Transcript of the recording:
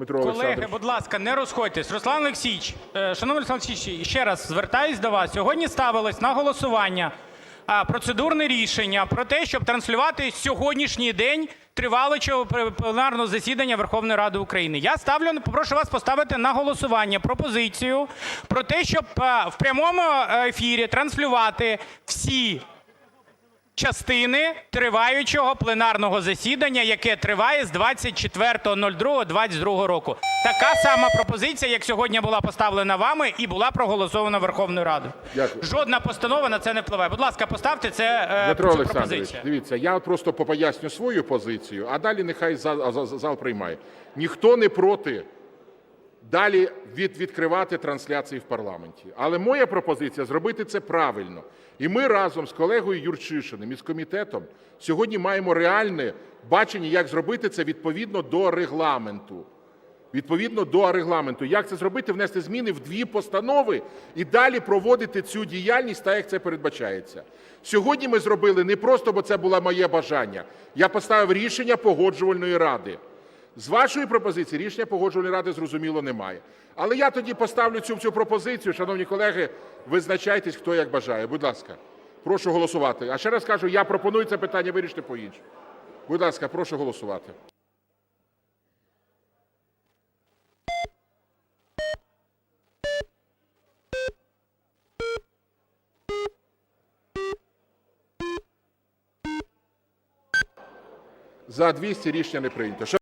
Дмитро Колеги, будь ласка, не розходьтесь. Руслан Олексійович, е, шановний Руслан Олексійович, ще раз звертаюсь до вас. Сьогодні ставилось на голосування процедурне рішення про те, щоб транслювати сьогоднішній день тривалого пленарного засідання Верховної Ради України. Я ставлю, попрошу вас поставити на голосування пропозицію про те, щоб е, в прямому е, ефірі транслювати всі частини триваючого пленарного засідання, яке триває з 24.02.22 року. Така сама пропозиція, як сьогодні була поставлена вами і була проголосована Верховною Радою. Дякую. Жодна постанова на це не впливає. Будь ласка, поставте це е, Дмитро Олександрович, дивіться, я просто поясню свою позицію, а далі нехай зал, зал- зал приймає. Ніхто не проти далі від, відкривати трансляції в парламенті. Але моя пропозиція зробити це правильно. І ми разом з колегою Юрчишиним і з комітетом сьогодні маємо реальне бачення, як зробити це відповідно до регламенту. Відповідно до регламенту. Як це зробити? Внести зміни в дві постанови і далі проводити цю діяльність так, як це передбачається. Сьогодні ми зробили не просто, бо це було моє бажання. Я поставив рішення погоджувальної ради. З вашої пропозиції рішення погоджувальної ради зрозуміло немає. Але я тоді поставлю цю, цю пропозицію. Шановні колеги, визначайтесь, хто як бажає. Будь ласка, прошу голосувати. А ще раз кажу, я пропоную це питання вирішити по-іншому. Будь ласка, прошу голосувати. За 200 рішення не прийнято.